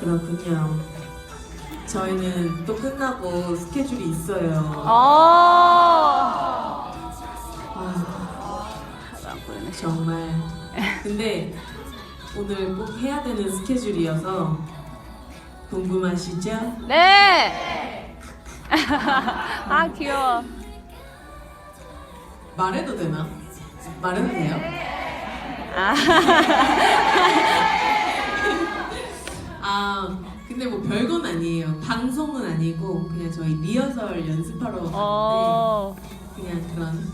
그렇군요. 저희는 또 끝나고 스케줄이 있어요. 아. 아. 정말. 근데 오늘 꼭 해야 되는 스케줄이어서 궁금하시죠? 네. 아 귀여워. 말해도 되나? 말해도 돼요? 아. 아, 근데 뭐 별건 아니에요. 방송은 아니고 그냥 저희 리허설 연습하러 가는데 어. 그냥 그런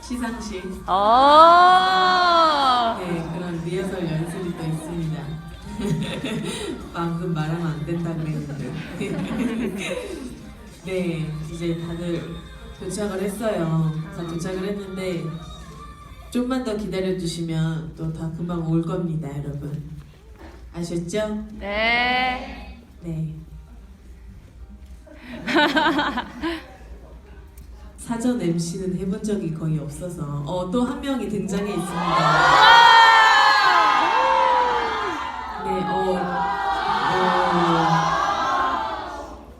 시상식 어. 네, 그런 리허설 연습이 또 있습니다. 방금 말하면 안 된다 그랬는데. 네, 이제 다들 도착을 했어요. 다 도착을 했는데 좀만 더 기다려 주시면 또 다 금방 올 겁니다, 여러분. 아셨죠? 네. 네. 사전 MC는 해본 적이 거의 없어서 어, 또 한 명이 등장해 있습니다. 네, 어, 어,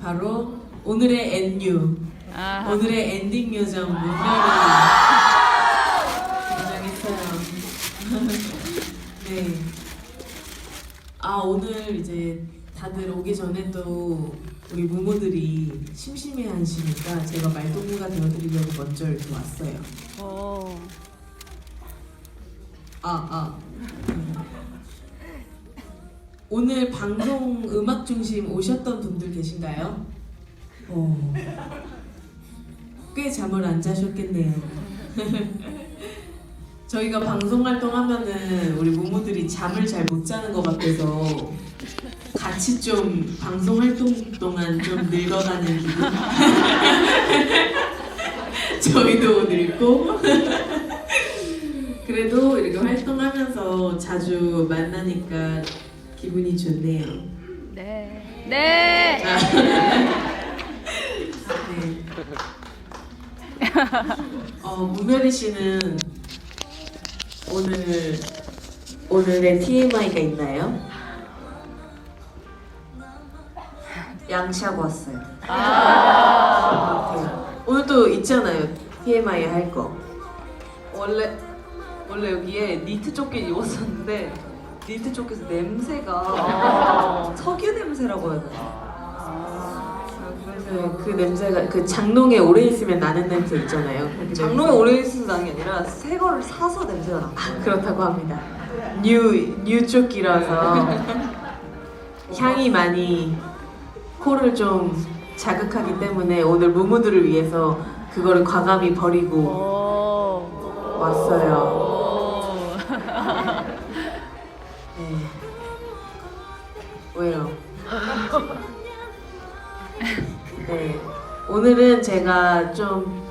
바로 오늘의 NU, 아. 오늘의 엔딩 요정 문열이 등장했어요. 네. 아 오늘 이제 다들 오기 전에 또 우리 무모들이 심심해 하시니까 제가 말동무가 되어드리려고 먼저 이렇게 왔어요. 오. 아, 아. 오늘 방송 음악 중심 오셨던 분들 계신가요? 어. 꽤 잠을 안 자셨겠네요. 저희가 방송 활동하면은 우리 모모들이 잠을 잘 못 자는 것 같아서 같이 좀 방송 활동 동안 좀 늙어가는 기분. 저희도 늙고. 그래도 이렇게 활동하면서 자주 만나니까 기분이 좋네요. 네. 네. 아. 네. 어, 문별이 씨는 오늘 오늘의 TMI가 있나요? 양치하고 왔어요. 아. 오늘 또 있잖아요. TMI 할 거. 원래 원래 여기에 니트 조끼 입었었는데 니트 조끼에서 냄새가 석유 냄새라고 해야 되나? 아, 그, 그래서 그 냄새가 그 장롱에 오래 있으면 나는 냄새 있잖아요. 그 장롱에 오래 있어서 나는 게 아니라 새 거를 사서 냄새가 나. 냄새. 그렇다고 합니다. 뉴, 뉴 조끼라서 향이 많이 코를 좀 자극하기 때문에 오늘 무무들을 위해서 그거를 과감히 버리고 오. 왔어요. 오. 네. 왜요? 네. 오늘은 제가 좀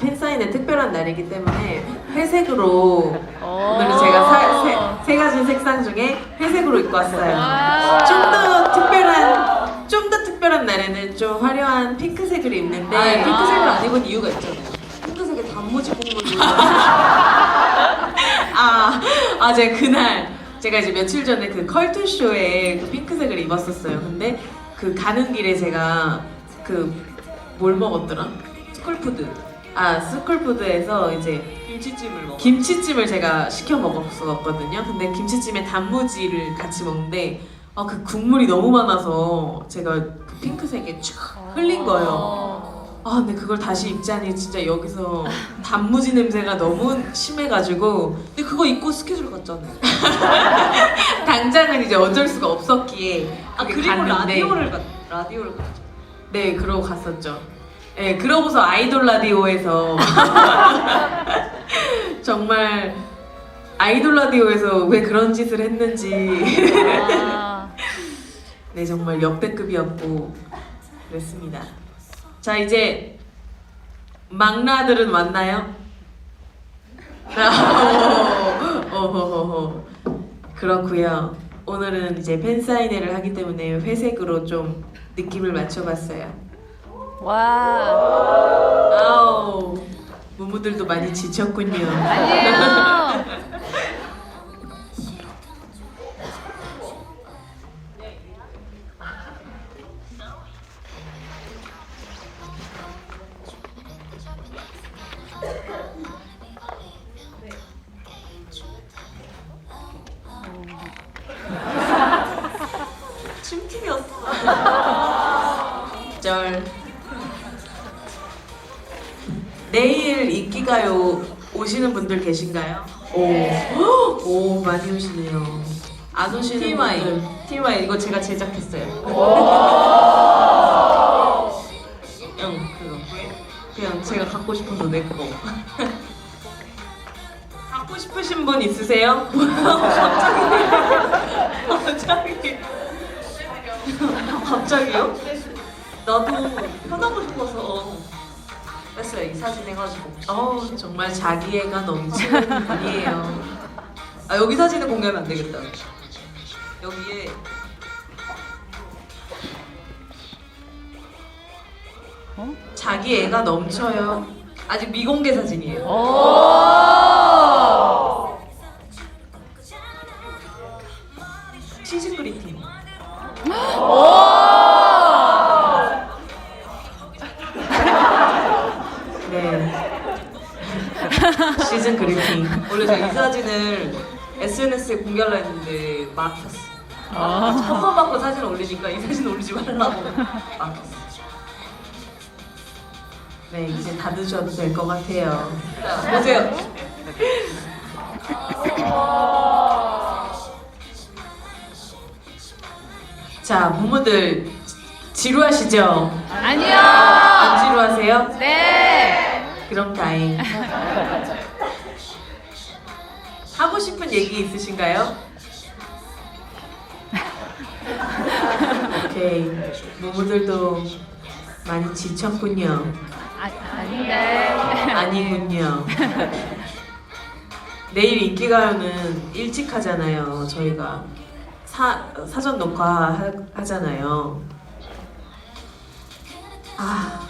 팬사인회 특별한 날이기 때문에 회색으로 오늘은 제가 사, 세, 세 가지 색상 중에 회색으로 입고 왔어요. 와. 좀더 특별한 좀 더 특별한 날에는 좀 화려한 핑크색을 입는데 아, 핑크색을 아, 안 입은 이유가 있잖아요. 핑크색에 단무지 국물을 아, 아, 제가 그날 제가 이제 며칠 전에 그 컬투 쇼에 그 핑크색을 입었었어요. 근데 그 가는 길에 제가 그 뭘 먹었더라? 스쿨푸드 아, 스쿨푸드에서 이제 김치찜을 먹어. 김치찜을 제가 시켜 먹었거든요. 근데 김치찜에 단무지를 같이 먹는데 아, 그 국물이 너무 많아서 제가 그 핑크색에 쫙 흘린 거예요. 아 근데 그걸 다시 입자니 진짜 여기서 단무지 냄새가 너무 심해가지고 근데 그거 입고 스케줄 갔잖아요. 당장은 이제 어쩔 수가 없었기에 아 그게 그리고 갔는데 라디오를 갔 라디오를 갔죠. 네 그러고 갔었죠. 네 그러고서 아이돌 라디오에서 정말 아이돌 라디오에서 왜 그런 짓을 했는지. 아. 네 정말 역대급이었고 그랬습니다. 자 이제 막나들은 왔나요? 어허허허. 그렇고요 오늘은 이제 팬사인회를 하기 때문에 회색으로 좀 느낌을 맞춰봤어요 와. 아우 무무들도 많이 지쳤군요 아니에요. 인기가요 오시는 분들 계신가요? 오, 오 많이 오시네요. 안 오시는 TMI. 분들 TMI 이거 제가 제작했어요. 응 그거 그냥 제가 갖고 싶어서 내 거. 갖고 싶으신 분 있으세요? 갑자기 갑자기 갑자기요? 나도 편하고 싶어서 뺐어요. 이 사진 해가지고. 어 정말 자기애가 넘치는 분이에요. 아 여기 사진은 공개하면 안 되겠다. 여기에 자기애가 넘쳐요. 아직 미공개 사진이에요. 오. 시즌 그리팅. 원래 제가 이 사진을 SNS에 공개하려 했는데 막혔어. 아. 처음 받고 사진 올리니까 이 사진 올리지 말라고 막혔어. 네 이제 닫으셔도 될 것 같아요. 자, 보세요. 자 부모들 지루하시죠? 아니요. 안 지루하세요? 네. 그럼 다행. 하고 싶은 얘기 있으신가요? 오케이. 부모들도 많이 지쳤군요. 아, 아닌데. 아니군요. 내일 인기가요는 일찍 하잖아요. 저희가 사, 사전 녹화 하, 하잖아요. 아,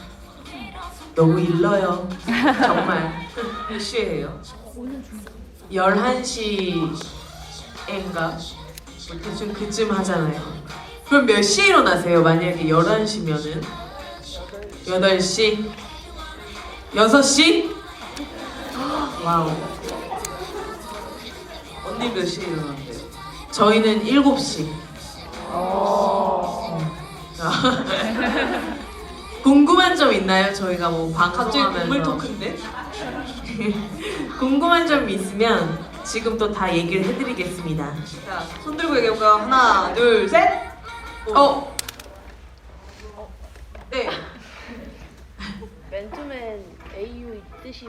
너무 일러요. 정말. 몇 시에 해요? 11시인가? 뭐 대충 그쯤 하잖아요. 그럼 몇 시에 일어나세요? 만약에 11시면은? 8시? 6시? 와우. 언니 몇 시에 일어났는데요? 저희는 7시. 궁금한 점 있나요? 저희가 뭐 갑자기 방송하면서 국물 토크인데? 궁금한 점 있으면 지금 또 다 얘기를 해드리겠습니다. 자, 손 들고 얘기해볼까요? 하나, 둘, 셋! 어, 네. 맨투맨 AU 뜻이?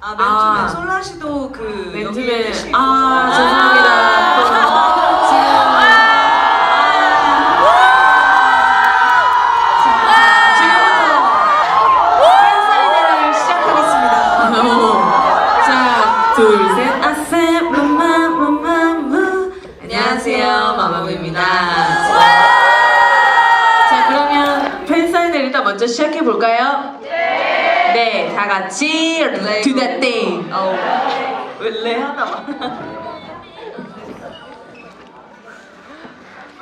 아, 맨투맨 아. 솔라시도 그 여기 맨투맨 아. 죄송합니다. 안녕하세요, 마마무입니다. 자, 그러면 팬사인회 일단 먼저 시작해 볼까요? 네. 다 같이 do that thing. 레하다 말